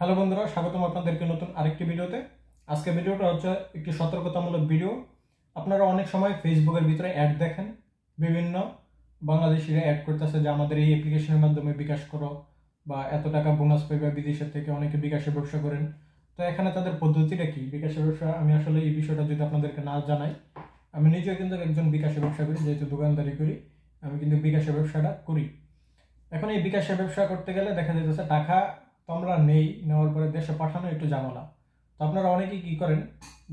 Hello বন্ধুরা, স্বাগতম আপনাদেরকে নতুন আরেকটি ভিডিওতে। আজকে ভিডিওটা হচ্ছে একটি সতর্কতামূলক ভিডিও। আপনারা অনেক সময় ফেসবুকের ভিতরে অ্যাড দেখেন, বিভিন্ন বাংলাদেশিরা অ্যাড করতেছে যে আমাদের এই অ্যাপ্লিকেশনের মাধ্যমে বিকাশ করো, বা এত টাকা বোনাস পাইবে বিদেশের থেকে অনেকে বিকাশে ব্যবসা করেন। তো এখানে তাদের পদ্ধতিটা কি? বিকাশের ব্যবসা, আমি আসলে এই বিষয়টা যদি আপনাদেরকে না জানাই, আমি নিজেও কিন্তু একজন বিকাশের ব্যবসা করি, যেহেতু দোকানদারি করি, আমি কিন্তু বিকাশের ব্যবসাটা করি। এখন এই বিকাশের ব্যবসা করতে গেলে দেখা যাইতেছে টাকা তো আমরা নেই, নেওয়ার পরে দেশে পাঠানো একটু ঝামেলা। তো আপনারা অনেকেই কী করেন,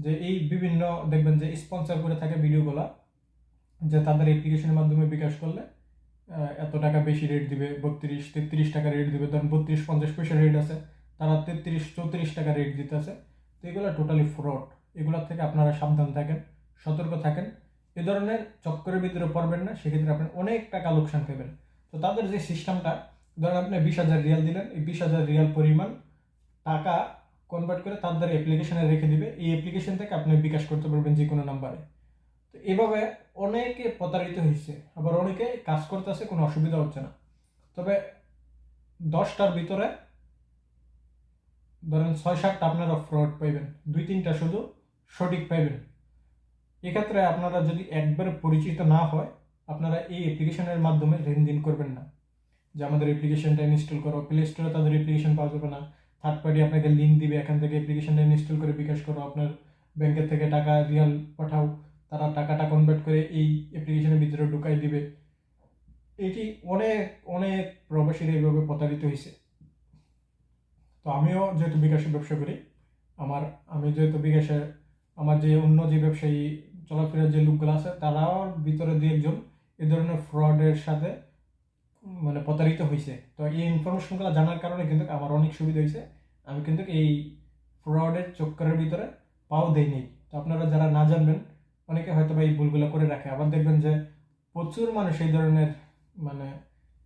যে এই বিভিন্ন দেখবেন যে স্পন্সর করে থাকে ভিডিওগুলো, যে তাদের অ্যাপ্লিকেশনের মাধ্যমে বিকাশ করলে এত টাকা বেশি রেট দিবে, বত্রিশ, তেত্রিশ টাকা রেট দিবে, ধরেন বত্রিশ, পঞ্চাশ পয়সা রেট আছে, তারা তেত্রিশ, চৌত্রিশ টাকা রেট দিতেছে। তো এগুলো টোটালি ফ্রড এগুলোর থেকে আপনারা সাবধান থাকেন, সতর্ক থাকেন। এ ধরনের চক্করের ভিতরে পড়বেন না, সেক্ষেত্রে আপনি অনেক টাকা লোকসান পাবেন তো তাদের যে সিস্টেমটা ধরেন আপনি বিশ হাজার রিয়াল দিলেন, এই বিশ হাজার রিয়াল পরিমাণ টাকা কনভার্ট করে তার দ্বারা অ্যাপ্লিকেশনে রেখে দিবে। এই অ্যাপ্লিকেশন থেকে আপনি বিকাশ করতে পারবেন যে কোনো নাম্বারে তো এভাবে অনেকে প্রতারিত হয়েছে আবার অনেকে কাজ করতেছে, কোনো অসুবিধা হচ্ছে না। তবে দশটার ভিতরে ধরেন ছয় সাতটা আপনারা ফ্রড পাইবেন, দুই তিনটা শুধু সঠিক পাইবেন। এক্ষেত্রে আপনারা যদি একবারে পরিচিত না হয়, আপনারা এই অ্যাপ্লিকেশনের মাধ্যমে লেনদেন করবেন না। যে আমাদের অ্যাপ্লিকেশনটা ইনস্টল করো প্লে স্টোরে তাদের অ্যাপ্লিকেশন পাওয়া যাবে না। থার্ড পার্টি আপনাকে লিঙ্ক দিবে, এখান থেকে অ্যাপ্লিকেশনটা ইনস্টল করে বিকাশ করো। আপনার ব্যাংকের থেকে টাকা রিয়াল পাঠাও, তারা টাকাটা কনভার্ট করে এই অ্যাপ্লিকেশনের ভিতরে ঢুকাই দিবে। এটি অনেক অনেক প্রবাসীরা এইভাবে প্রতারিত হয়েছে তো আমিও যেহেতু বিকাশের ব্যবসা করি, আমার, আমি যেহেতু বিকাশে, আমার যে অন্য যে ব্যবসায়ী চলাফেরার যে লোকগুলো আছে, তারাও ভিতরে দু একজন এ ধরনের ফ্রডের সাথে মানে প্রতারিত হয়েছে তো এই ইনফরমেশনগুলো জানার কারণে কিন্তু আমার অনেক সুবিধা হয়েছে আমি কিন্তু এই ফ্রডের চক্করের ভিতরে পাও দেই নেই তো আপনারা যারা না জানবেন, অনেকে হয়তো বা এই ভুলগুলো করে রাখে। আবার দেখবেন যে প্রচুর মানুষ এই ধরনের মানে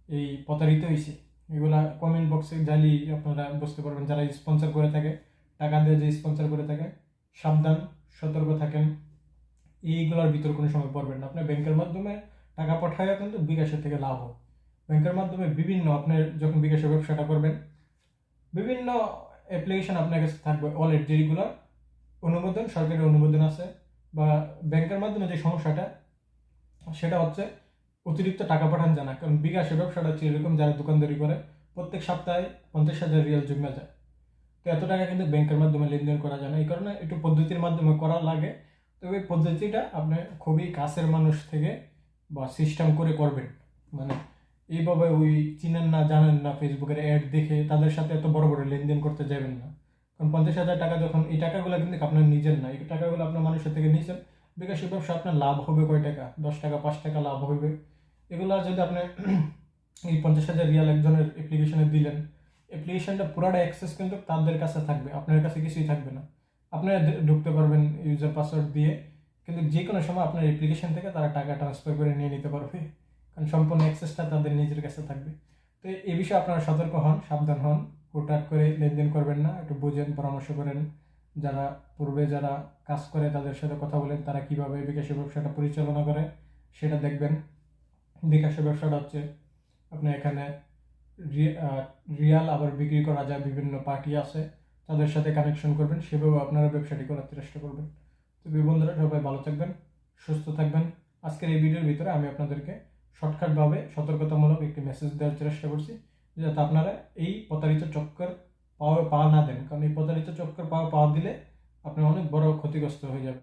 এই প্রতারিত হয়েছে এগুলা কমেন্ট বক্সে জালি আপনারা বুঝতে পারবেন। যারা স্পন্সর করে থাকে, টাকা দিয়ে যে স্পন্সর করে থাকে, সাবধান, সতর্ক থাকেন। এইগুলোর ভিতর কোনো সময় পড়বেন না। আপনার ব্যাংকের মাধ্যমে টাকা পাঠায় কিন্তু বিকাশের থেকে লাভ হয় ব্যাংকের মাধ্যমে বিভিন্ন আপনার যখন বিকাশের ব্যবসাটা করবেন, বিভিন্ন অ্যাপ্লিকেশন আপনার কাছে থাকবে ওয়ালেট যেগুলো অনুমোদন, সরকারি অনুমোদন আছে বা ব্যাংকের মাধ্যমে যে সমস্যাটা, সেটা হচ্ছে অতিরিক্ত টাকা পাঠান জানা। কারণ বিকাশের ব্যবসাটা হচ্ছে এরকম যারা দোকানদারি করে, প্রত্যেক সপ্তাহে পঞ্চাশ হাজার রিয়াল জমে যায়। তো এত টাকা কিন্তু ব্যাংকের মাধ্যমে লেনদেন করা যায় না। এই কারণে একটু পদ্ধতির মাধ্যমে করা লাগে। তবে পদ্ধতিটা আপনি খুবই কাছের মানুষ থেকে বা সিস্টেম করে করবেন। মানে এইভাবে ওই চিনেন না, জানেন না, ফেসবুকের অ্যাড দেখে তাদের সাথে এত বড় বড় লেনদেন করতে যাবেন না। কারণ পঞ্চাশ হাজার টাকা যখন, এই টাকাগুলো কিন্তু আপনার নিজের না, এই টাকাগুলো আপনার মানুষের থেকে নিয়েছেন বিকাশের ব্যবসা আপনার লাভ হবে কয় টাকা? দশ টাকা, পাঁচ টাকা লাভ হবে এগুলো যদি আপনি এই পঞ্চাশ হাজার রিয়াল একজনের অ্যাপ্লিকেশনে দিলেন অ্যাপ্লিকেশনটা পুরাটা অ্যাক্সেস কিন্তু তাদের কাছে থাকবে, আপনার কাছে কিছুই থাকবে না। আপনারা ঢুকতে পারবেন ইউজার পাসওয়ার্ড দিয়ে, কিন্তু যে কোনো সময় আপনার অ্যাপ্লিকেশন থেকে তারা টাকা ট্রান্সফার করে নিয়ে নিতে পারবে। কারণ সম্পূর্ণ অ্যাক্সেসটা তাদের নিজের কাছে থাকবে। তো এই বিষয়ে আপনারা সতর্ক হন, সাবধান হন, হুটহাট করে লেনদেন করবেন না, একটু বুঝেন, পরামর্শ করেন। যারা পূর্বে যারা কাজ করে তাদের সাথে কথা বলেন, তারা কীভাবে বিকাশের ব্যবসাটা পরিচালনা করে সেটা দেখবেন। বিকাশের ব্যবসাটা হচ্ছে আপনি এখানে রিয়াল আবার বিক্রি করা যায়, বিভিন্ন পার্টি আছে, তাদের সাথে কানেকশন করবেন, সেভাবে আপনারা ব্যবসাটি করার চেষ্টা করবেন। তো বন্ধুরা, সবাই ভালো থাকবেন, সুস্থ থাকবেন। আজকের এই ভিডিওর ভিতরে আমি আপনাদেরকে শর্টকাটভাবে সতর্কতামূলক একটি মেসেজ দেওয়ার চেষ্টা করছি, যাতে আপনারা এই প্রতারিত চক্কর পাওয়া পা না দেন। কারণ এই প্রতারিত চক্কর পাওয়া পা দিলে আপনি অনেক বড় ক্ষতিগ্রস্ত হয়ে যাবে